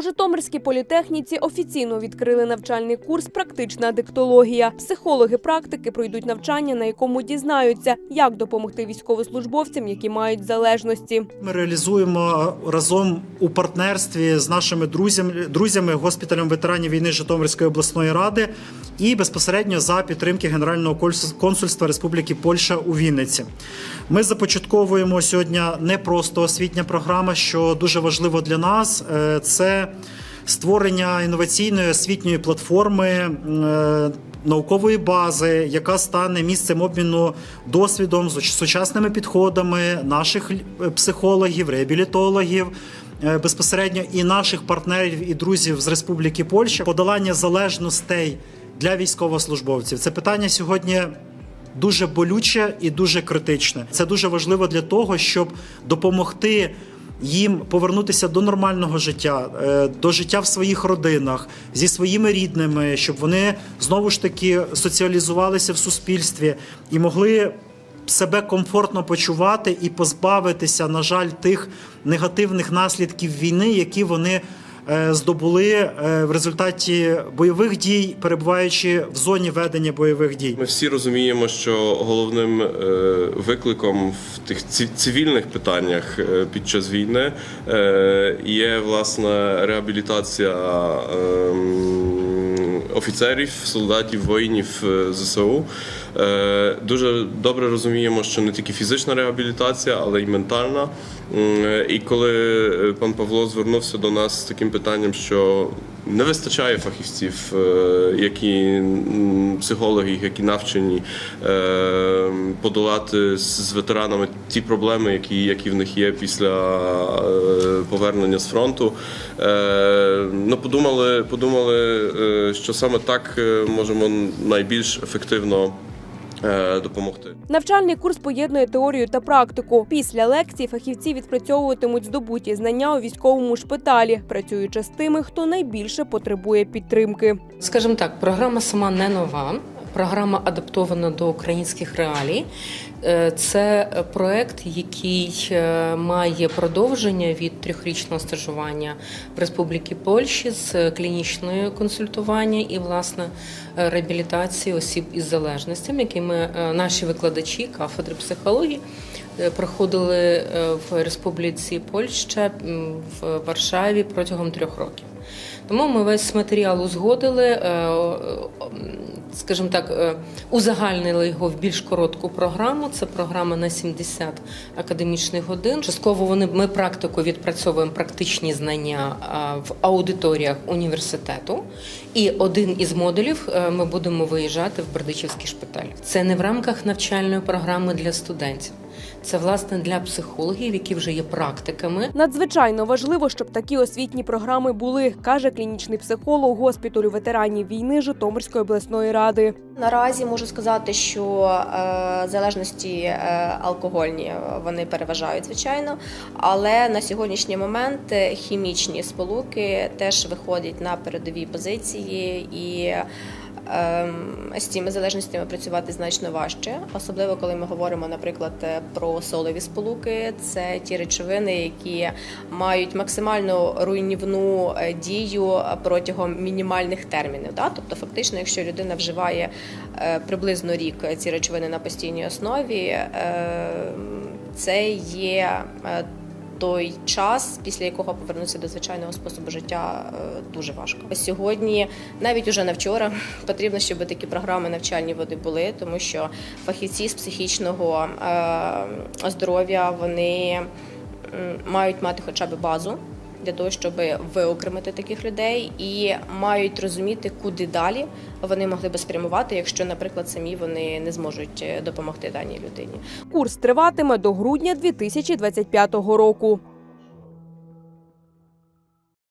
У Житомирській політехніці офіційно відкрили навчальний курс Практична диктологія. Психологи практики пройдуть навчання, на якому дізнаються, як допомогти військовослужбовцям, які мають залежності. Ми реалізуємо разом у партнерстві з нашими друзями, друзями госпіталем ветеранів війни Житомирської обласної ради і безпосередньо за підтримки Генерального консульс- консульства Республіки Польща у Вінниці. Ми започатковуємо сьогодні не просто освітня програма, що дуже важливо для нас. е, Це створення інноваційної освітньої платформи. е, Наукової бази, яка стане місцем обміну досвідом з сучасними підходами наших е, психологів, реабілітологів, е, безпосередньо і наших партнерів і друзів з Республіки Польща, подолання залежностей для військовослужбовців. Це питання сьогодні дуже болюче і дуже критичне. Це дуже важливо для того, щоб допомогти. Їм повернутися до нормального життя, е, до життя в своїх родинах зі своїми рідними, щоб вони знову ж таки соціалізувалися в суспільстві і могли себе комфортно почувати і позбавитися, на жаль, тих негативних наслідків війни, які вони здобули е, в результаті бойових дій, перебуваючи в зоні ведення бойових дій. Ми всі розуміємо, що головним е, викликом в тих цивільних питаннях е, під час війни е, є власне реабілітація ем, офіцерів, солдатів, воїнів е, ЗСУ. Е, Дуже добре розуміємо, що не тільки фізична реабілітація, але й ментальна. І коли е, пан Павло звернувся до нас з таким питанням, що не вистачає фахівців, які психологи, які навчені подолати з ветеранами ті проблеми, які, які в них є після повернення з фронту. Ну, подумали, подумали, що саме так е, можемо найбільш ефективно е, допомогти. Навчальний курс поєднує теорію та практику. Після лекцій фахівці відпрацьовуватимуть здобуті знання у військовому шпиталі, працюючи з тими, хто найбільше потребує підтримки. Скажімо так, програма сама не нова. Програма адаптована до українських реалій. Е, Це проект, який е, має продовження від трьохрічного стажування в Республіці Польщі з клінічної консультування і власне е, реабілітації осіб із залежностями, якими е, наші викладачі кафедри психології е, проходили е, в Республіці Польща в Варшаві протягом трьох років. Тому ми весь матеріал узгодили, е, е, скажімо так, е, узагальнили його в більш коротку програму. Це програма на 70 академічних годин. Частково вони ми практику відпрацьовуємо практичні знання в аудиторіях університету. І один із модулів е, ми будемо виїжджати в Бердичівський шпиталь. Це не в рамках навчальної програми для студентів. Це власне для психологів, які вже є практиками. Надзвичайно важливо, щоб такі освітні програми були, каже клінічний психолог госпіталю ветеранів війни Житомирської обласної ради. Наразі можу сказати, що е, залежності е, алкогольні е, вони переважають, звичайно. Але на сьогоднішній момент е, хімічні сполуки теж виходять на передові позиції і. Ем, З цими залежностями працювати значно важче, особливо коли ми говоримо, наприклад, е, про солові сполуки. Це ті речовини, які мають максимальну руйнівну е, дію протягом мінімальних термінів. Тобто, фактично, якщо людина вживає е, приблизно рік ці речовини на постійній основі, е, це є е, той час, після якого повернутися до звичайного способу життя, е, дуже важко. Сьогодні, навіть уже на вчора, потрібно, щоб такі програми навчальні води були, тому що фахівці з психічного е, здоров'я вони мають мати хоча б базу для того, щоб виокремити таких людей, і мають розуміти, куди далі вони могли би спрямувати, якщо, наприклад, самі вони не зможуть е, допомогти даній людині. Курс триватиме до грудня 2025 року.